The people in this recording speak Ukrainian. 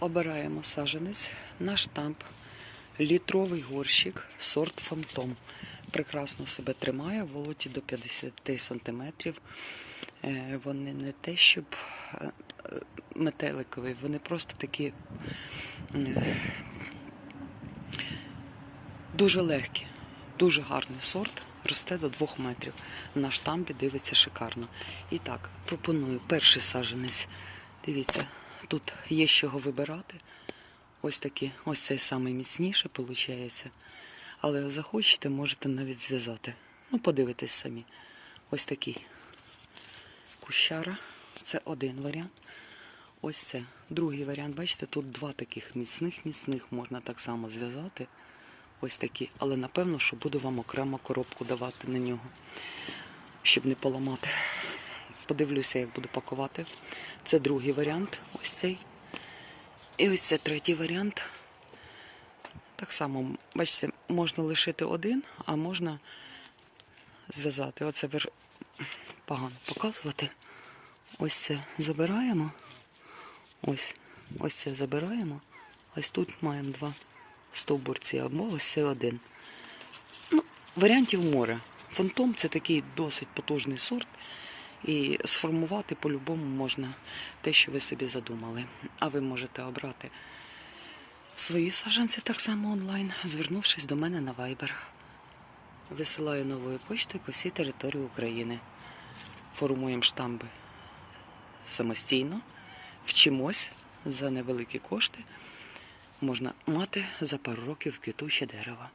Обираємо саженець на штамп. Літровий горщик, сорт фантом. Прекрасно себе тримає, волоті до 50 см. Вони не те, щоб е, е, метеликові, вони просто такі е, дуже легкі, дуже гарний сорт. Росте до 2 метрів. На штампі дивиться шикарно. І так, пропоную перший саженець. Дивіться, тут є з чого вибирати. Ось такі, ось цей самий міцніший виходить. Але захочете, можете навіть зв'язати. Ну, подивитесь самі. Ось такий. Кущара. Це один варіант. Ось це другий варіант. Бачите, тут два таких міцних, міцних можна так само зв'язати. Ось такі. Але напевно, що буду вам окремо коробку давати на нього, щоб не поламати. Подивлюся, як буду пакувати. Це другий варіант. Ось цей. І ось це третій варіант. Так само, бачите, можна лишити один, а можна зв'язати. Оце вир... погано показувати. Ось це забираємо. Ось, ось це забираємо. Ось тут маємо два стовбурці, або ось це один. Ну, варіантів море. Фантом це такий досить потужний сорт. І сформувати по-любому можна те, що ви собі задумали. А ви можете обрати свої саджанці так само онлайн, звернувшись до мене на Viber. Висилаю новою поштою по всій території України. Формуємо штамби самостійно, вчимось за невеликі кошти. Можна мати за пару років квітуче дерево.